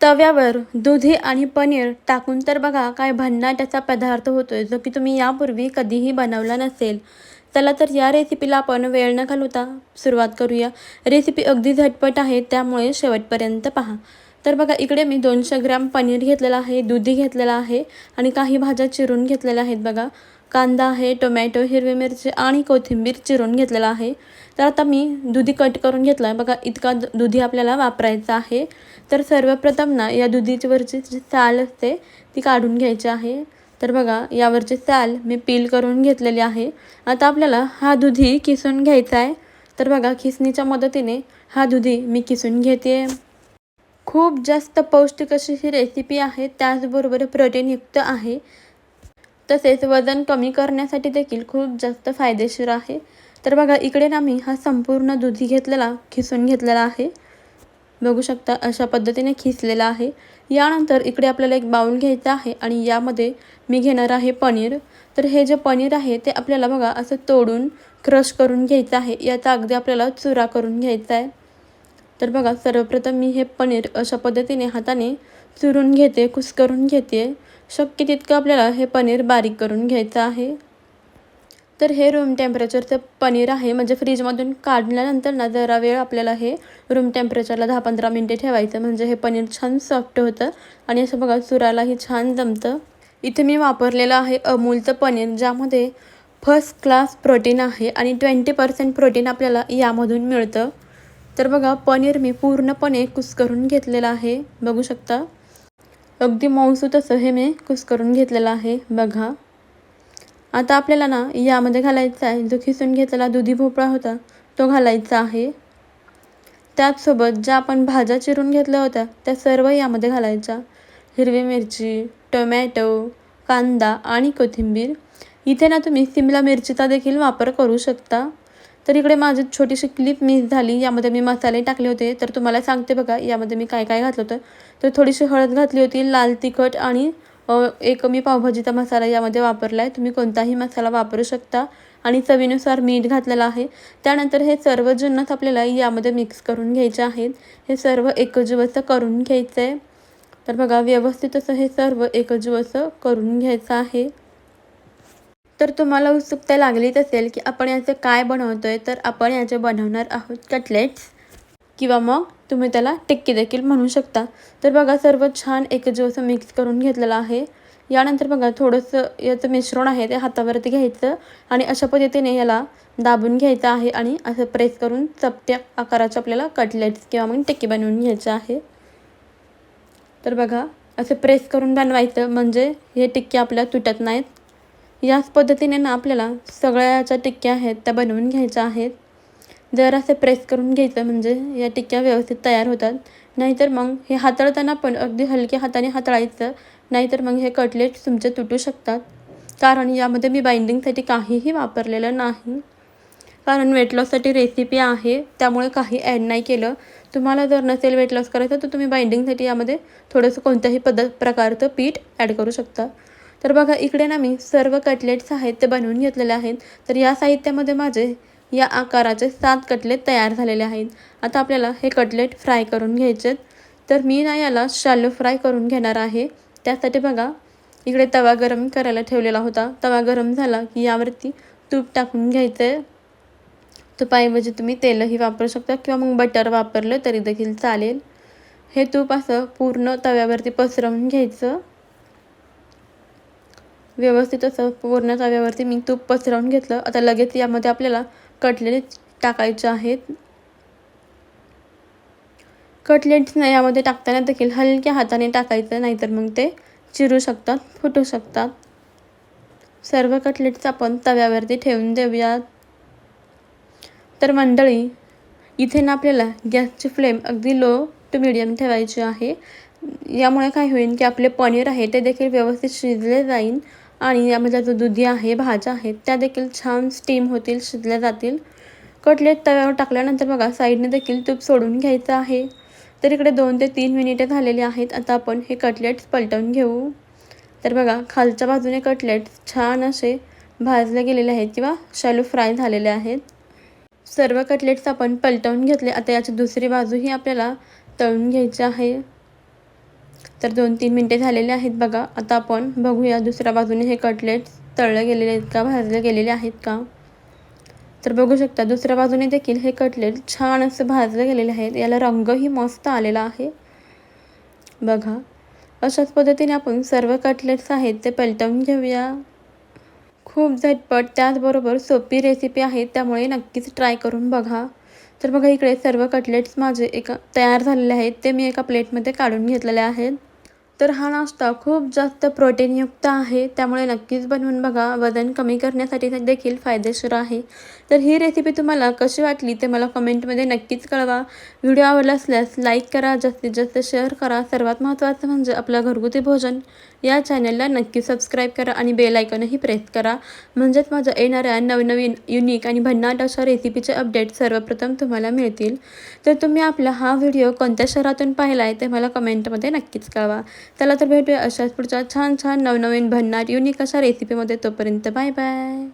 तव्यावर दुधी आणि पनीर टाकून तर बघा काय भन्नाट पदार्थ होतोय जो की तुम्ही यापूर्वी कधीही बनवला नसेल. चला तर या रेसिपीला आपण वेळ न घालवता सुरुवात करूया. रेसिपी अगदी झटपट आहे त्यामुळे शेवटपर्यंत पहा. तर बघा इकडे मी दोनशे ग्रॅम पनीर घेतलेलं आहे दुधी घेतलेला आहे आणि काही भाज्या चिरून घेतलेल्या आहेत बघा. कांदा आहे टोमॅटो हिरवी मिरची आणि कोथिंबीर चिरून घेतलेला आहे. तर आता मी दुधी कट करून घेतला आहे बघा इतका दुधी आपल्याला वापरायचा आहे. तर सर्वप्रथम ना या दुधीवरची जी साल असते ती काढून घ्यायची आहे. तर बघा यावरची साल मी पील करून घेतलेली आहे. आता आपल्याला हा दुधी किसून घ्यायचा आहे तर बघा किसणीच्या मदतीने हा दुधी मी किसून घेते. खूप जास्त पौष्टिक अशी ही रेसिपी आहे. त्याचबरोबर प्रोटीनयुक्त आहे. तसेच वजन कमी करण्यासाठी देखील खूप जास्त फायदेशीर आहे. तर बघा इकडे ना मी हा संपूर्ण दुधी घेतलेला खिसून घेतलेला आहे. बघू शकता अशा पद्धतीने खिसलेला आहे. यानंतर इकडे आपल्याला एक बाऊल घ्यायचा आहे आणि यामध्ये मी घेणार आहे पनीर. तर हे जे पनीर आहे ते आपल्याला बघा असं तोडून क्रश करून घ्यायचं आहे. याचा अगदी आपल्याला चुरा करून घ्यायचा आहे. तर बघा सर्वप्रथम मी हे पनीर अशा पद्धतीने हाताने चुरून घेते कुस्करून घेते. शक्य तितकं आपल्याला हे पनीर बारीक करून घ्यायचं आहे. तर हे रूम टेम्परेचरचं पनीर आहे. म्हणजे फ्रीजमधून काढल्यानंतर ना जरा वेळ आपल्याला हे रूम टेम्परेचरला दहा पंधरा मिनटे ठेवायचं. म्हणजे हे पनीर छान सॉफ्ट होतं. आणि असं बघा चुरालाही छान जमतं. इथे मी वापरलेलं आहे अमूलचं पनीर ज्यामध्ये फर्स्ट क्लास प्रोटीन आहे आणि ट्वेंटी पर्सेंट प्रोटीन आपल्याला यामधून मिळतं. तर बघा पनीर मी पूर्णपणे कुस्करून घेतलेलं आहे. बघू शकता. अगदी मऊसूत तसं हे मी कुस्करून घेतलेलं आहे. बघा. आता आपल्याला ना यामध्ये घालायचा आहे. जो खिसून घेतलेला दुधी भोपळा होता तो घालायचा आहे. त्याचसोबत ज्या आपण भाज्या चिरून घेतल्या होत्या त्या सर्व यामध्ये घालायच्या. हिरवी मिरची टोमॅटो कांदा आणि कोथिंबीर. इथे ना तुम्ही सिमला मिरचीचा देखील वापर करू शकता. तर इकडे माझी छोटीशी क्लिप मिस झाली यामध्ये मी मसाले टाकले होते. तर तुम्हाला सांगते बघा यामध्ये मी काय काय घातलं होतं. तर थोडीशी हळद घातली होती लाल तिखट आणि एक मी पावभाजीचा मसाला यामध्ये वापरला आहे तुम्ही कोणताही मसाला वापरू शकता. आणि चवीनुसार मीठ घातलेलं आहे. त्यानंतर हे सर्व जिन्नस आपल्याला यामध्ये मिक्स करून घ्यायचे आहेत हे सर्व एकजीव असं करून घ्यायचं आहे तर बघा व्यवस्थित असं हे सर्व एकजीव असं करून घ्यायचं आहे. तर तुम्हाला उत्सुकता लागलीच असेल की आपण याचं काय बनवतो आहे तर आपण याचे बनवणार आहोत कटलेट्स. किंवा मग तुम्ही त्याला टिक्की देखील म्हणू शकता. तर बघा सर्व छान एकजीव असं मिक्स करून घेतलेलं आहे. यानंतर बघा थोडंसं याचं मिश्रण आहे ते हातावरती घ्यायचं आणि अशा पद्धतीने याला दाबून घ्यायचं आहे आणि असं प्रेस करून चपट्या आकाराचे आपल्याला कटलेट्स किंवा मग टिक्की बनवून घ्यायचं आहे. तर बघा असं प्रेस करून बनवायचं म्हणजे हे टिक्के आपल्या तुटत नाहीत. याच पद्धतीने ना आपल्याला सगळ्या ज्या टिक्क्या आहेत त्या बनवून घ्यायच्या आहेत. जर असे प्रेस करून घ्यायचं म्हणजे या टिक्क्या व्यवस्थित तयार होतात. नाहीतर मग हे हाताळताना पण अगदी हलक्या हाताने हाताळायचं नाहीतर मग हे कटलेट्स तुमचे तुटू शकतात. कारण यामध्ये मी बाइंडिंगसाठी काहीही वापरलेलं नाही. कारण वेट लॉससाठी रेसिपी आहे त्यामुळे काही ॲड नाही केलं. तुम्हाला जर नसेल वेट लॉस करायचं तर तुम्ही बाइंडिंगसाठी यामध्ये थोडंसं कोणत्याही पद्धत प्रकारचं पीठ ॲड करू शकता. तर बघा इकडे ना मी सर्व कटलेट साहित्य बनवून घेतलेले आहेत. तर या साहित्यामध्ये माझे या आकाराचे सात कटलेट तयार झालेले आहेत. आता आपल्याला हे कटलेट फ्राय करून घ्यायचे तर मी ना याला शालो फ्राय करून घेणार आहे. त्यासाठी बघा इकडे तवा गरम करायला ठेवलेला होता. तवा गरम झाला की यावरती तूप टाकून घ्यायचं आहे. तुपाऐवजी तुम्ही तेलही वापरू शकता किंवा मग बटर वापरलं तरी देखील चालेल. हे तूप असं पूर्ण तव्यावरती पसरवून घ्यायचं. व्यवस्थित असं पूर्ण तव्यावरती मी तूप पसरवून घेतलं. आता लगेच यामध्ये आपल्याला कटलेट टाकायचे आहेत. कटलेट्स यामध्ये टाकताना देखील हलक्या हाताने टाकायचं नाहीतर मग ते चिरू शकतात फुटू शकतात. सर्व कटलेट्स आपण तव्यावरती ठेवून देऊयात. तर मंडळी इथे ना आपल्याला गॅसची फ्लेम अगदी लो टू मिडियम ठेवायची आहे. यामुळे काय होईल की आपले पनीर आहे ते देखील व्यवस्थित शिजले जाईल. आणि यामध्ये जो दुधी आहे भाज्या आहेत त्या देखील छान स्टीम होतील शिजल्या जातील. कटलेट तव्यावर टाकल्यानंतर बघा साईडने देखील तूप सोडून घ्यायचं आहे. तर इकडे दोन ते तीन मिनिटे झालेली आहेत. आता आपण हे कटलेट्स पलटवून घेऊ. तर बघा खालच्या बाजूने कटलेट्स छान असे भाजले गेलेले आहेत किंवा शॅलो फ्राय झालेले आहेत. सर्व कटलेट्स आपण पलटवून घेतले. आता याची दुसरी बाजूही आपल्याला तळून घ्यायची आहे. तर दोन तीन मिनटे झालेले आहेत बघा. आता आपण बघूया दुसऱ्या बाजूने हे कटलेट्स तळले गेलेले आहेत का भाजले गेलेले आहेत का? तर बघू शकता दुसऱ्या बाजूने देखील हे कटलेट छान असं भाजले गेलेले आहेत. याला रंगही मस्त आलेला आहे. बघा. अशाच पद्धतीने आपण सर्व कटलेट्स आहेत ते पलटवून घेऊया. खूप झटपट त्याचबरोबर सोपी रेसिपी आहे त्यामुळे नक्कीच ट्राय करून बघा. तर बघा इकडे सर्व कटलेट्स माझे एका तयार झालेले आहेत. ते मी एका प्लेटमध्ये काढून घेतलेले आहेत. तर हा नाश्ता खूप जास्त प्रोटीनयुक्त आहे. त्यामुळे नक्कीच बनवून बघा. वजन कमी करण्यासाठी देखील फायदेशीर आहे. तर ही रेसिपी तुम्हाला कशी वाटली ते मला कमेंटमध्ये नक्कीच कळवा. व्हिडिओ आवडला असल्यास लाईक करा. जास्तीत जास्त शेअर करा. सर्वात महत्त्वाचं म्हणजे आपलं घरगुती भोजन. या चॅनलला नक्की सबस्क्राईब करा आणि बेल आयकॉनही प्रेस करा. म्हणजेच माझ्या येणाऱ्या नवनवीन युनिक आणि भन्नाट अशा रेसिपीचे अपडेट सर्वप्रथम तुम्हाला मिळतील. तर तुम्ही आपला हा व्हिडिओ कोणत्या शहरातून पाहिला आहे ते मला कमेंटमध्ये नक्कीच कळवा. चला तर भेटूया अशाच पुढच्या छान छान नवनवीन भन्नाट युनिक अशा रेसिपीमध्ये तोपर्यंत बाय बाय